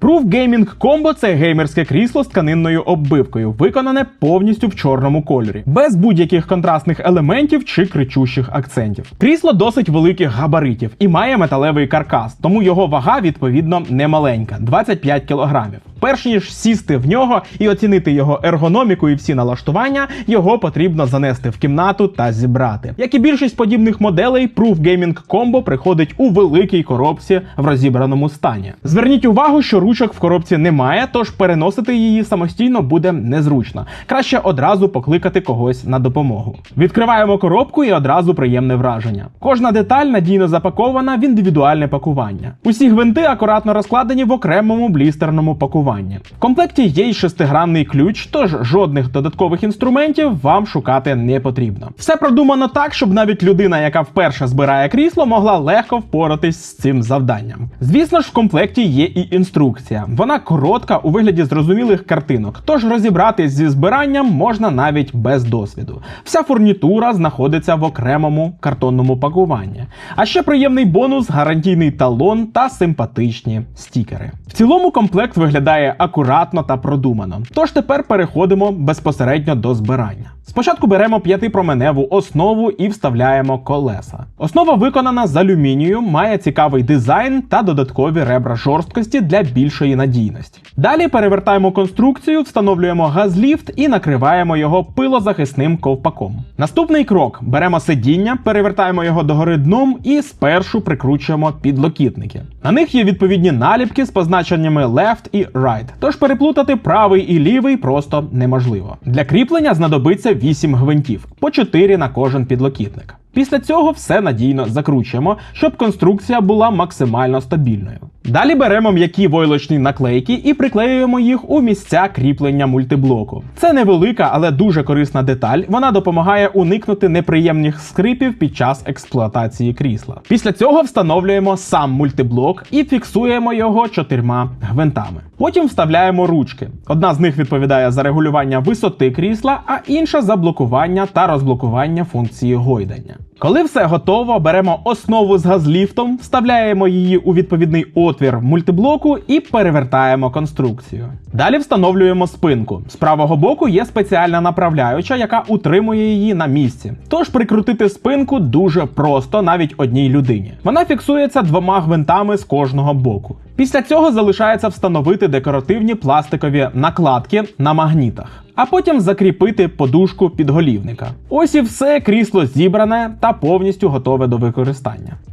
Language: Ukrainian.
Proof Gaming Combo це геймерське крісло з тканинною оббивкою, виконане повністю в чорному кольорі, без будь-яких контрастних елементів чи кричущих акцентів. Крісло досить великих габаритів і має металевий каркас, тому його вага відповідно немаленька 25 кілограмів. Перш ніж сісти в нього і оцінити його ергономіку і всі налаштування, його потрібно занести в кімнату та зібрати. Як і більшість подібних моделей, Proof Gaming Combo приходить у великій коробці в розібраному стані. Зверніть увагу, що ручок в коробці немає, тож переносити її самостійно буде незручно. Краще одразу покликати когось на допомогу. Відкриваємо коробку і одразу приємне враження. Кожна деталь надійно запакована в індивідуальне пакування. Усі гвинти акуратно розкладені в окремому блістерному пакуванні. В комплекті є й шестигранний ключ, тож жодних додаткових інструментів вам шукати не потрібно. Все продумано так, щоб навіть людина, яка вперше збирає крісло, могла легко впоратись з цим завданням. Звісно ж, в комплекті є і інструкція. Вона коротка у вигляді зрозумілих картинок, тож розібратись зі збиранням можна навіть без досвіду. Вся фурнітура знаходиться в окремому картонному пакуванні. А ще приємний бонус гарантійний талон та симпатичні стікери. В цілому комплект виглядає акуратно та продумано. Тож тепер переходимо безпосередньо до збирання. Спочатку беремо п'ятипроменеву основу і вставляємо колеса. Основа виконана з алюмінію, має цікавий дизайн та додаткові ребра жорсткості для більшої надійності. Далі перевертаємо конструкцію, встановлюємо газліфт і накриваємо його пилозахисним ковпаком. Наступний крок: беремо сидіння, перевертаємо його догори дном і спершу прикручуємо підлокітники. На них є відповідні наліпки з позначеннями left і right, тож переплутати правий і лівий просто неможливо. Для кріплення знадобиться 8 гвинтів, по 4 на кожен підлокітник. Після цього все надійно закручуємо, щоб конструкція була максимально стабільною. Далі беремо м'які войлочні наклейки і приклеюємо їх у місця кріплення мультиблоку. Це невелика, але дуже корисна деталь. Вона допомагає уникнути неприємних скрипів під час експлуатації крісла. Після цього встановлюємо сам мультиблок і фіксуємо його чотирма гвинтами. Потім вставляємо ручки. Одна з них відповідає за регулювання висоти крісла, а інша за блокування та розблокування функції гойдання. Коли все готово, беремо основу з газліфтом, вставляємо її у відповідний отвір мультиблоку і перевертаємо конструкцію. Далі встановлюємо спинку. З правого боку є спеціальна направляюча, яка утримує її на місці. Тож прикрутити спинку дуже просто навіть одній людині. Вона фіксується двома гвинтами з кожного боку. Після цього залишається встановити декоративні пластикові накладки на магнітах. А потім закріпити подушку підголівника. Ось і все крісло зібране та повністю готове до використання.